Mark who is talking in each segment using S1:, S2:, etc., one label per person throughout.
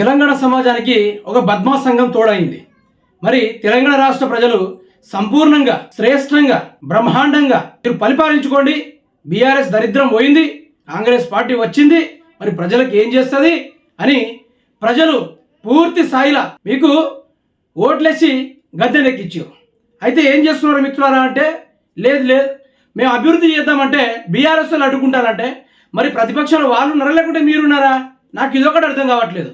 S1: తెలంగాణ సమాజానికి ఒక బద్మా సంఘం తోడైంది. మరి తెలంగాణ రాష్ట్ర ప్రజలు సంపూర్ణంగా శ్రేష్టంగా బ్రహ్మాండంగా మీరు పరిపాలించుకోండి. బీఆర్ఎస్ దరిద్రం పోయింది కాంగ్రెస్ పార్టీ వచ్చింది మరి ప్రజలకు ఏం చేస్తుంది అని ప్రజలు పూర్తి స్థాయిలో మీకు ఓట్లేసి గద్దెనెక్కించారు అయితే ఏం చేస్తున్నారు మిత్రులారా అంటే లేదు లేదు మేము అభివృద్ధి చేద్దామంటే బీఆర్ఎస్ వాళ్ళు అడ్డుకుంటారంటే మరి ప్రతిపక్షాలు వాళ్ళు ఉన్నారా లేకుంటే మీరున్నారా? నాకు ఇదొకటి అర్థం కావట్లేదు.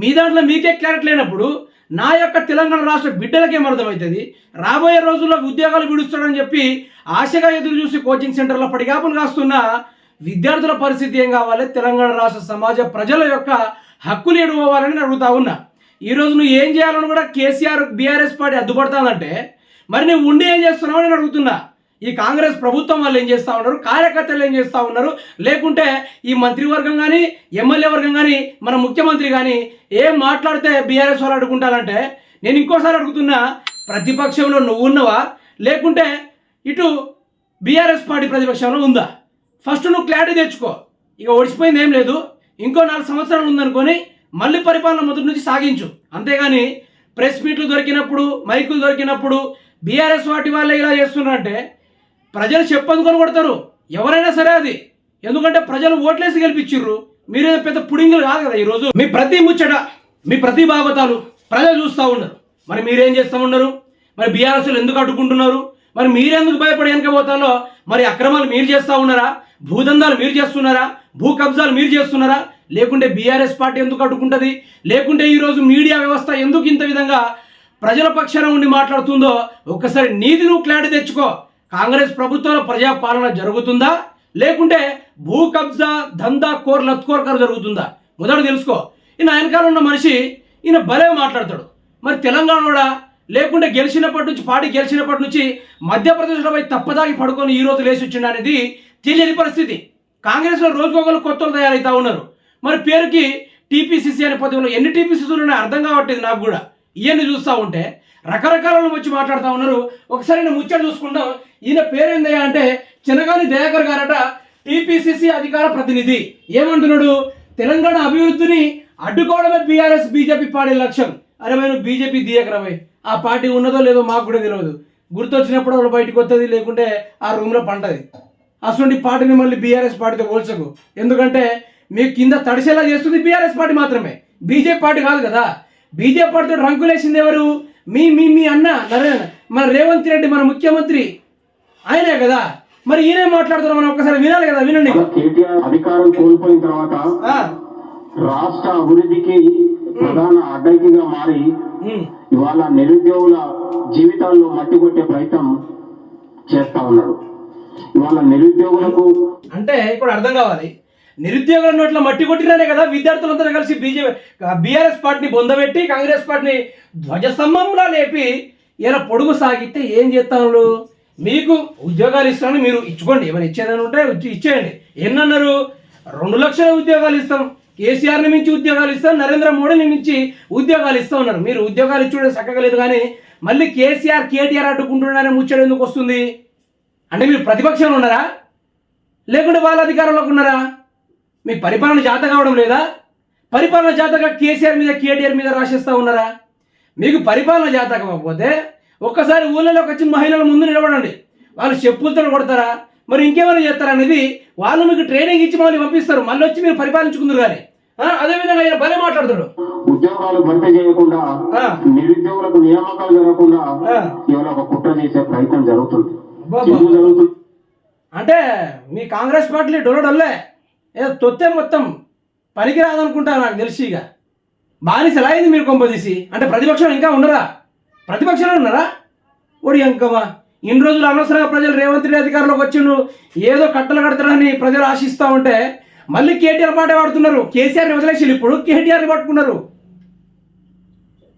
S1: మీ దాంట్లో మీకే క్లారిటీ లేనప్పుడు నా యొక్క తెలంగాణ రాష్ట్ర బిడ్డలకేం అర్థమవుతుంది? రాబోయే రోజుల్లో ఉద్యోగాలు విడుస్తాడని చెప్పి ఆశగా ఎదురు చూసి కోచింగ్ సెంటర్లో పడిగాపులు కాస్తున్న విద్యార్థుల పరిస్థితి ఏం కావాలి? తెలంగాణ రాష్ట్ర సమాజ ప్రజల యొక్క హక్కులు ఎడుకోవాలని నేను అడుగుతా ఉన్నా. ఈరోజు నువ్వు ఏం చేయాలని కూడా కేసీఆర్ బీఆర్ఎస్ పార్టీ అడ్డుపడుతుందంటే మరి నువ్వు ఉండి ఏం చేస్తున్నావు అని నేను అడుగుతున్నా. ఈ కాంగ్రెస్ ప్రభుత్వం వాళ్ళు ఏం చేస్తూ ఉన్నారు? కార్యకర్తలు ఏం చేస్తూ ఉన్నారు? లేకుంటే ఈ మంత్రివర్గం కానీ ఎమ్మెల్యే వర్గం కానీ మన ముఖ్యమంత్రి కానీ ఏం మాట్లాడితే బీఆర్ఎస్ వాళ్ళు అడుగుంటారంటే నేను ఇంకోసారి అడుగుతున్నా ప్రతిపక్షంలో నువ్వు ఉన్నవా? లేకుంటే ఇటు బీఆర్ఎస్ పార్టీ ప్రతిపక్షంలో ఉందా? ఫస్ట్ నువ్వు క్లారిటీ తెచ్చుకో. ఇక ఓడిచిపోయింది ఏం లేదు. ఇంకో నాలుగు సంవత్సరాలు ఉందనుకొని మళ్ళీ పరిపాలన మొదటి నుంచి సాగించు. అంతేగాని ప్రెస్ మీట్లు దొరికినప్పుడు మైకులు దొరికినప్పుడు బీఆర్ఎస్ వాటి వాళ్ళే ఇలా చేస్తున్నారంటే ప్రజలు చెప్పందుకొని కొడతారు ఎవరైనా సరే అది. ఎందుకంటే ప్రజలు ఓట్లేసి గెలిపించిర్రు. మీరే పెద్ద పుడింగులు కాదు కదా ఈరోజు. మీ ప్రతి ముచ్చట మీ ప్రతి భాగవతాలు ప్రజలు చూస్తూ ఉన్నారు. మరి మీరేం చేస్తూ ఉన్నారు? మరి బీఆర్ఎస్లు ఎందుకు అడ్డుకుంటున్నారు? మరి మీరెందుకు భయపడి వెనకపోతాలో మరి అక్రమాలు మీరు చేస్తూ ఉన్నారా? భూదందాలు మీరు చేస్తున్నారా? భూ కబ్జాలు మీరు చేస్తున్నారా? లేకుంటే బీఆర్ఎస్ పార్టీ ఎందుకు అడ్డుకుంటుంది? లేకుంటే ఈరోజు మీడియా వ్యవస్థ ఎందుకు ఇంత విధంగా ప్రజల పక్షాన ఉండి మాట్లాడుతుందో ఒక్కసారి నీతి నువ్వు క్లారిటీ తెచ్చుకో. కాంగ్రెస్ ప్రభుత్వంలో ప్రజాపాలన జరుగుతుందా? లేకుంటే భూ కబ్జా దందా కోర్ లత్కోర్కర్ జరుగుతుందా? మొదట తెలుసుకో. ఈయన వెనకాల ఉన్న మనిషి ఈయన భలే మాట్లాడతాడు. మరి తెలంగాణ కూడా లేకుంటే గెలిచినప్పటి నుంచి పార్టీ గెలిచినప్పటి నుంచి మధ్యప్రదేశ్లో పోయి తప్పదాగి పడుకొని ఈ రోజు లేచి వచ్చిండు అనేది తెలియని పరిస్థితి. కాంగ్రెస్లో రోజుకొకరు కొత్తలు తయారవుతా ఉన్నారు. మరి పేరుకి టీపీసీసీ అనే పదవిలో ఎన్ని టీపీసీసీలు ఉన్నాయో అర్థం కావట్లేదు నాకు కూడా. ఇవన్నీ చూస్తూ ఉంటే రకరకాలను వచ్చి మాట్లాడుతూ ఉన్నారు. ఒకసారి నేను ముచ్చట చూసుకుంటాం. ఈయన పేరేందయ్యా అంటే చినగాని దయాకర్ గారట టీపీసీసీ అధికార ప్రతినిధి. ఏమంటున్నాడు? తెలంగాణ అభివృద్ధిని అడ్డుకోవడమే బీఆర్ఎస్ బీజేపీ పాడే లక్ష్యం. అరే మేము బీజేపీ దియకరమే. ఆ పార్టీ ఉన్నదో లేదో మాకు కూడా తెలియదు. గుర్తొచ్చినప్పుడు వాళ్ళు బయటకు వస్తుంది లేకుంటే ఆ రూమ్లో పంటది. అటువంటి పార్టీని మళ్ళీ బీఆర్ఎస్ పార్టీతో పోల్చకు. ఎందుకంటే మీకు కింద తడిసేలా చేస్తుంది బీఆర్ఎస్ పార్టీ మాత్రమే. బీజేపీ పార్టీ కాదు కదా. బీజేపీ పార్టీతో రంకులేసింది ఎవరు? మీ మీ మీ అన్న నరేంద్ర మన రేవంత్ రెడ్డి మన ముఖ్యమంత్రి ఆయనే కదా. మరి ఈయనే మాట్లాడుతున్నారు మనం ఒకసారి వినాలి కదా వినండి.
S2: కేటీఆర్ అధికారం కోల్పోయిన తర్వాత రాష్ట్ర అభివృద్ధికి ప్రధాన అడ్డంకిగా మారి ఇవాళ నిరుద్యోగుల జీవితాల్లో మట్టి కొట్టే ప్రయత్నం చేస్తా ఉన్నాడు. ఇవాళ నిరుద్యోగులకు
S1: అంటే ఇప్పుడు అర్థం కావాలి. నిరుద్యోగుల నోట్ల మట్టి కొట్టినానే కదా విద్యార్థులందరూ కలిసి బీజేపీ బీఆర్ఎస్ పార్టీని బొందబెట్టి కాంగ్రెస్ పార్టీని ధ్వజస్తంభంలా లేపి ఇలా పొడుగు సాగితే ఏం చేస్తాను మీకు ఉద్యోగాలు ఇస్తాను మీరు ఇచ్చుకోండి. ఏమైనా ఇచ్చేదని ఉంటే ఇచ్చేయండి. ఎన్నన్నారు? రెండు లక్షల ఉద్యోగాలు ఇస్తాం. కేసీఆర్ని మించి ఉద్యోగాలు ఇస్తాం. నరేంద్ర మోడీని మించి ఉద్యోగాలు ఇస్తా ఉన్నారు. మీరు ఉద్యోగాలు ఇచ్చుకోవడం చక్కగలేదు కానీ మళ్ళీ కేసీఆర్ కేటీఆర్ అడ్డుకుంటున్నారని ముచ్చట ఎందుకు వస్తుంది? అంటే మీరు ప్రతిపక్షంలో ఉన్నారా? లేకుంటే వాళ్ళ అధికారంలోకి ఉన్నారా? మీ పరిపాలన జాత కావడం లేదా? పరిపాలన జాతగా కేసీఆర్ మీద కేటీఆర్ మీద రాసిస్తూ ఉన్నారా? మీకు పరిపాలన జాత కాకపోతే ఒక్కసారి ఊళ్ళలోకి వచ్చి మహిళల ముందు నిలబడండి. వాళ్ళు చెప్పులతో కొడతారా? మరి ఇంకేమైనా చేస్తారా అనేది వాళ్ళు మీకు ట్రైనింగ్ ఇచ్చి మళ్ళీ పంపిస్తారు. మళ్ళీ వచ్చి మీరు పరిపాలించుకుందరు కానీ. అదేవిధంగా ఆయన భలే మాట్లాడతాడు.
S2: ఉద్యోగాలు భర్తీ చేయకుండా. నిరుద్యోగులకు నియామకాలు జరగకుండా. ఇవాళ ఒక కుట్ర చేసే ప్రయత్నం జరుగుతుంది.
S1: అంటే మీ కాంగ్రెస్ పార్టీ డొల్లడొల్లే ఏదో తొత్తే మొత్తం పనికి రాదనుకుంటా నాకు తెలిసి ఇక. బానిస ఎలా అయింది మీరు కొంపదీసి? అంటే ప్రతిపక్షం ఇంకా ఉండరా ప్రతిపక్షాలు ఉన్నారా? ఓడి అంకమా ఇన్ని రోజులు అనవసరంగా ప్రజలు రేవంత్ రెడ్డి అధికారంలోకి వచ్చిండు ఏదో కట్టలు కడతారని ప్రజలు ఆశిస్తూ ఉంటే మళ్ళీ కేటీఆర్ పాటే పాడుతున్నారు కేసీఆర్ని వదిలేసి ఇప్పుడు కేటీఆర్ని పట్టుకున్నారు.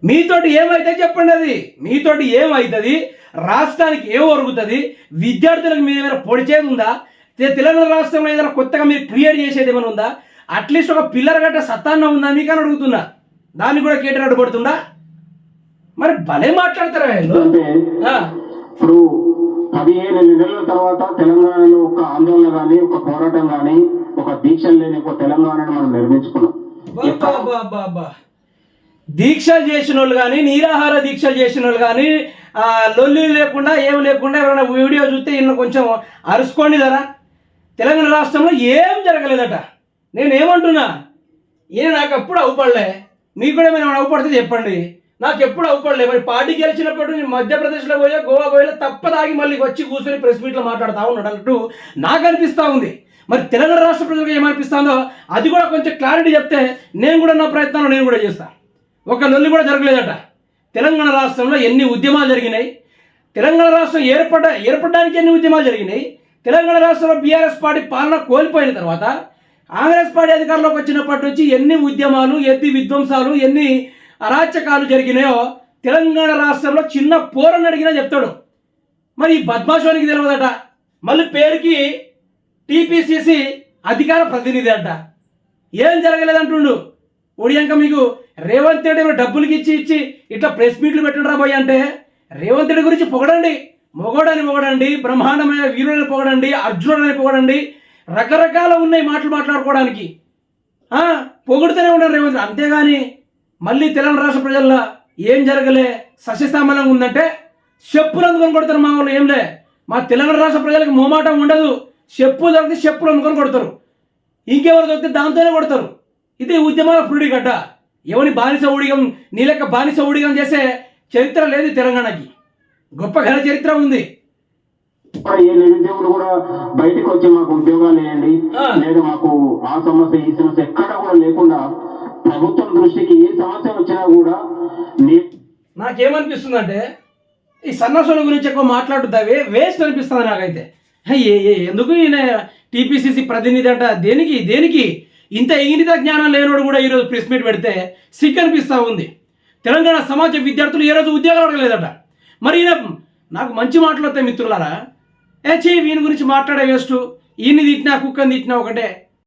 S1: మీతోటి ఏమైతే చెప్పండి అది. మీతోటి ఏమవుతుంది రాష్ట్రానికి ఏం ఒరుగుతుంది? విద్యార్థులకు మీద ఏమైనా పొడిచేది ఉందా? తెలంగాణ రాష్ట్రంలో ఏదైనా కొత్తగా మీరు క్రియేట్ చేసేది ఏమైనా ఉందా? అట్లీస్ట్ ఒక పిల్లర్ గట్ట సత్తాన్న ఉందా మీకని అడుగుతున్నా. దాన్ని కూడా కేటీఆర్ అడ్డుపడుతుందా మరి భలే మాట్లాడతారా వీళ్ళు?
S2: ఇప్పుడు పదిహేను నెలల తర్వాత తెలంగాణలో ఒక ఆందోళన గాని ఒక పోరాటం గాని ఒక దీక్ష లేని ఒక తెలంగాణను మనం నిర్మించుకున్నాం.
S1: దీక్షలు చేసిన వాళ్ళు కానీ నీరాహార దీక్షలు చేసిన వాళ్ళు కానీ లొల్లి లేకుండా ఏం లేకుండా ఎవరైనా వీడియో చూస్తే ఈయన కొంచెం అరుసుకోండి ధరా తెలంగాణ రాష్ట్రంలో ఏం జరగలేదట. నేను ఏమంటున్నా ఈయన నాకు ఎప్పుడు అవుపడలే. మీకు కూడా ఏమైనా అవుపడితే చెప్పండి. నాకు ఎప్పుడు అవుపడలే. మరి పార్టీ గెలిచినప్పుడు నేను మధ్యప్రదేశ్లో పోయా గోవా పోయా తప్పదాగి మళ్ళీ వచ్చి కూర్చొని ప్రెస్ మీట్లో మాట్లాడుతూ ఉన్నాడు అన్నట్టు నాకు అనిపిస్తూ ఉంది. మరి తెలంగాణ రాష్ట్ర ప్రజలకు ఏమనిపిస్తుందో అది కూడా కొంచెం క్లారిటీ చెప్తే నేను కూడా నా ప్రయత్నాలు నేను కూడా చేస్తాను ఒక నొల్లి కూడా జరగలేదట. తెలంగాణ రాష్ట్రంలో ఎన్ని ఉద్యమాలు జరిగినాయి? తెలంగాణ రాష్ట్రం ఏర్పడ ఏర్పడడానికి ఎన్ని ఉద్యమాలు జరిగినాయి? తెలంగాణ రాష్ట్రంలో బీఆర్ఎస్ పార్టీ పాలన కోల్పోయిన తర్వాత కాంగ్రెస్ పార్టీ అధికారంలోకి వచ్చినప్పటి నుంచి ఎన్ని ఉద్యమాలు ఎన్ని విధ్వంసాలు ఎన్ని అరాచకాలు జరిగినాయో తెలంగాణ రాష్ట్రంలో చిన్న పోరని అడిగినా చెప్తాడు. మరి ఈ బద్మాషోనికి తెలియదట మళ్ళీ పేరుకి టీపీసీసీ అధికార ప్రతినిధి అంట. ఏం జరగలేదంటుండు. ఒడియంక మీకు రేవంత్ రెడ్డి డబ్బులకి ఇచ్చి ఇచ్చి ఇట్లా ప్రెస్ మీట్లు పెట్టండి రాబోయ్ అంటే రేవంత్ రెడ్డి గురించి పొగడండి. మొగోడని పొగడండి బ్రహ్మాండమైన వీరుడని పొగడండి అర్జునుడని పొగడండి. రకరకాల ఉన్నాయి మాటలు మాట్లాడుకోవడానికి. పొగుడుతూనే ఉంటారు రేవంత్ అంతేగాని మళ్ళీ తెలంగాణ రాష్ట్ర ప్రజల్లో ఏం జరగలే సస్యశ్యామలంగా ఉందంటే చెప్పులు అందుకొని కొడతారు మా వాళ్ళు ఏంలే మా తెలంగాణ రాష్ట్ర ప్రజలకు మోమాటం ఉండదు. చెప్పు దొరికితే చెప్పులు అందుకొని కొడతారు. ఇంకెవరు దొరికితే దాంతోనే కొడతారు. ఇది ఉద్యమాల పురుడి గడ్డ. ఎవరి బానిస ఊడిగం నీ లెక్క బానిస ఊడిగం చేసే చరిత్ర లేదు తెలంగాణకి. గొప్ప ఘన చరిత్ర ఉంది.
S2: ఇక్కడ ఏ నిరుద్యోగులు కూడా బయటకు వచ్చి మాకు ఉద్యోగాలు వేయండి. లేదా మాకు ఆ సమస్య ఈ సమస్య ఎక్కడ కూడా లేకుండా ప్రభుత్వం దృష్టికి ఏ సమస్య వచ్చినా కూడా నీ
S1: నాకేమనిపిస్తుందంటే ఈ సన్నసుల గురించి ఎక్కువ మాట్లాడుతావే వేస్ట్ అనిపిస్తుంది నాకైతే. ఏ ఏ ఎందుకు ఈయన టీపీసీసీ ప్రతినిధి అంట? దేనికి దేనికి? ఇంత ఇంగిత జ్ఞానం లేనోడు కూడా ఈరోజు ప్రెస్ మీట్ పెడితే సిక్ అనిపిస్తూ ఉంది. తెలంగాణ సమాజ విద్యార్థులు ఏ రోజు ఉద్యోగాలు అడగలేదట. మరి ఈయన నాకు మంచి మాటలు వస్తాయి మిత్రులారా. ఏ చే వీని గురించి మాట్లాడే వేస్ట్. ఈయన్ని తిట్టినా కుక్కని తిట్టినా ఒకటే.